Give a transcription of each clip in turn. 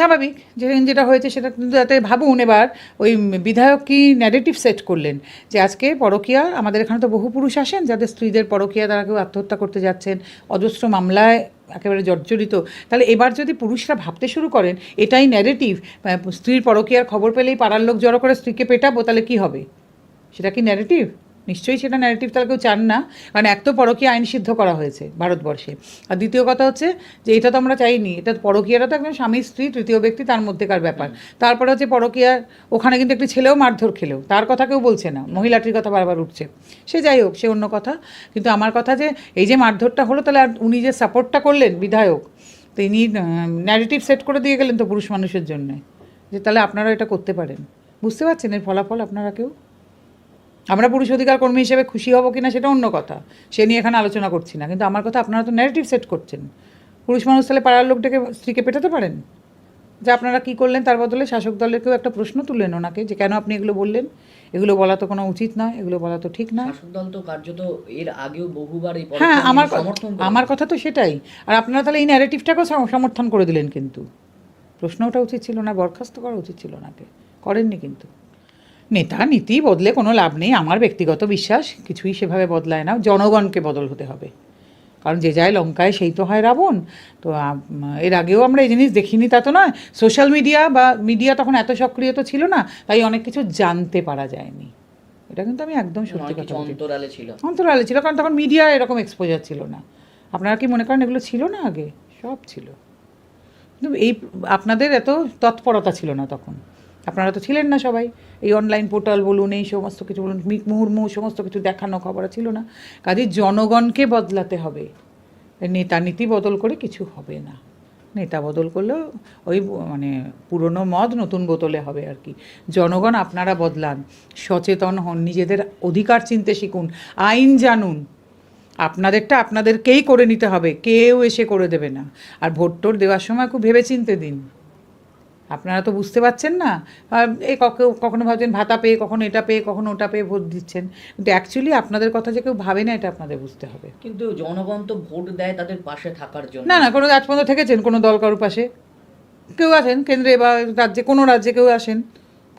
স্বাভাবিক যেদিন যেটা হয়েছে সেটা কিন্তু যাতে ভাবুন এবার ওই বিধায়ক কি ন্যারেটিভ সেট করলেন যে আজকে পরকীয়া, আমাদের এখানে তো বহু পুরুষ আসেন যাদের স্ত্রীদের পরকীয়া, তারা কেউ আত্মহত্যা করতে যাচ্ছেন, অজস্র মামলায় একেবারে জর্জরিত। তাহলে এবার যদি পুরুষরা ভাবতে শুরু করেন, এটাই ন্যারেটিভ স্ত্রীর পরকীয়ার খবর পেলেই পাড়ার লোক জড়ো করে স্ত্রীকে পেটাবো, তাহলে কি হবে? সেটা কি ন্যারেটিভ নিশ্চয়ই সেটা ন্যারেটিভ তাহলে কেউ চান না, কারণ এক তো পরকীয়া আইন সিদ্ধ করা হয়েছে ভারতবর্ষে। আর দ্বিতীয় কথা হচ্ছে যে এটা তো আমরা চাইনি, এটা পরকীয়াটা তো একদম স্বামী, স্ত্রী, তৃতীয় ব্যক্তি, তার মধ্যেকার ব্যাপার। তারপরে হচ্ছে পরকীয়া ওখানে কিন্তু একটি ছেলেও মারধর খেলেও, তার কথা কেউ বলছে না, মহিলাটির কথা বারবার উঠছে। সে যাই হোক, সে অন্য কথা, কিন্তু আমার কথা যে এই যে মারধরটা হলো, তাহলে আর উনি যে সাপোর্টটা করলেন বিধায়ক, তিনি ন্যারেটিভ সেট করে দিয়ে গেলেন তো পুরুষ মানুষের জন্যে, যে তাহলে আপনারা এটা করতে পারেন। বুঝতে পারছেন এর ফলাফল আপনারা কেউ? আমরা পুরুষ অধিকার কর্মী হিসেবে খুশি হব কিনা সেটা অন্য কথা। সে নিয়ে এখানে আলোচনা করছি না। কিন্তু আমার কথা আপনারা তো ন্যারেটিভ সেট করছেন। পুরুষ মানুষ তাহলে পাড়ার লোকটাকে স্ত্রীকে পেটাতে পারেন? যে আপনারা কি করলেন তার বদলে শাসক দলেরকেও একটা প্রশ্ন তুললেন ওনাকে যে কেন আপনি এগুলো বললেন? এগুলো বলা তো কোনো উচিত নয় এগুলো বলা তো ঠিক নয়। শাসক দল তো কার্যত এর আগেও বহুবার এই হ্যাঁ আমার আমার কথা তো সেটাই। আর আপনারা তাহলে এই ন্যারেটিভটাকেও সম- সমর্থন করে দিলেন কিন্তু। প্রশ্ন ওটা উচিত ছিল না বরখাস্ত করা উচিত ছিল ওনাকে। করেননি কিন্তু। নেতা নীতি বদলে কোনো লাভ নেই আমার ব্যক্তিগত বিশ্বাস কিছুই সেভাবে বদলায় না জনগণকে বদল হতে হবে। কারণ যে যায় লঙ্কায় সেই তো হয় রাবণ। তো এর আগেও আমরা এই জিনিস দেখিনি তা তো নয়। সোশ্যাল মিডিয়া বা মিডিয়া তখন এত সক্রিয় তো ছিল না তাই অনেক কিছু জানতে পারা যায়নি। এটা কিন্তু আমি একদম সত্যি কথা অন্তরালে ছিল। অন্তরালে ছিল কারণ তখন মিডিয়া এরকম এক্সপোজার ছিল না। আপনারা কি মনে করেন এগুলো ছিল না আগে? সব ছিল। কিন্তু এই আপনাদের এত তৎপরতা ছিল না তখন। আপনারা তো ছিলেন না সবাই। এই অনলাইন পোর্টাল বলুন, এই সমস্ত কিছু বলুন, মি- মুহুর্মুহু সমস্ত কিছু দেখানো খবর ছিল না। কাজে জনগণকে বদলাতে হবে। নেতা নীতি বদল করে কিছু হবে না। নেতা বদল করলেও ওই মানে পুরনো মদ নতুন বোতলে হবে আর কি। জনগণ আপনারা বদলান, সচেতন হন, নিজেদের অধিকার চিনতে শিখুন, আইন জানুন। আপনাদেরটা আপনাদেরকেই করে নিতে হবে, কেউ এসে করে দেবে না। আর ভোট দেওয়ার সময় খুব ভেবে চিনতে দিন। আপনারা তো বুঝতে পারছেন না। কখ- কখনো ভাবছেন ভাতা পেয়ে কখনো এটা পেয়ে কখনো ওটা পেয়ে ভোট দিচ্ছেন। কিন্তু অ্যাকচুয়ালি আপনাদের কথা যে কেউ ভাবে না এটা আপনাদের বুঝতে হবে। কিন্তু জনগণ তো ভোট দেয় তাদের পাশে থাকার জন্য। না না কোনো আজ পর্যন্ত থেকেছেন কোনো দল কারোর পাশে? কেউ আছেন? কেন্দ্রে বা রাজ্যে কোনো রাজ্যে কেউ আসেন?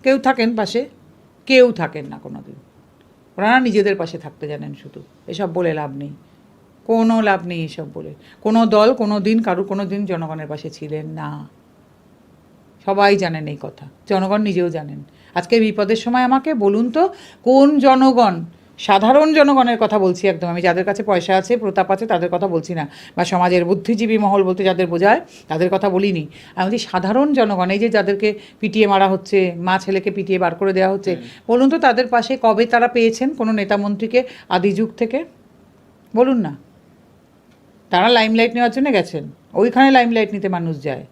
কেউ থাকেন পাশে? কেউ থাকেন না কোনো দিন ওনারা নিজেদের পাশে থাকতে জানেন শুধু। এসব বলে লাভ নেই। কোনো লাভ নেই এসব বলে। কোনো দল কোনো দিন কারও কোনো দিন জনগণের পাশে ছিলেন না। সবাই জানেন এই কথা জনগণ নিজেও জানেন। আজকে বিপদের সময় আমাকে বলুন তো কোন জনগণ সাধারণ জনগণের কথা বলছি একদম আমি যাদের কাছে পয়সা আছে প্রতাপ আছে তাদের কথা বলছি না। বা সমাজের বুদ্ধিজীবী মহল বলতে যাদের বোঝায় তাদের কথা বলিনি। আমি বলছি সাধারণ জনগণ এই যে যাদেরকে পিটিয়ে মারা হচ্ছে মা ছেলেকে পিটিয়ে বার করে দেওয়া হচ্ছে বলুন তো তাদের পাশে কবে তারা পেয়েছেন কোনো নেতামন্ত্রীকে আদি যুগ থেকে? বলুন না। তারা লাইমলাইট নেওয়ার জন্য গেছেন ওইখানে লাইমলাইট নিতে মানুষ যায়।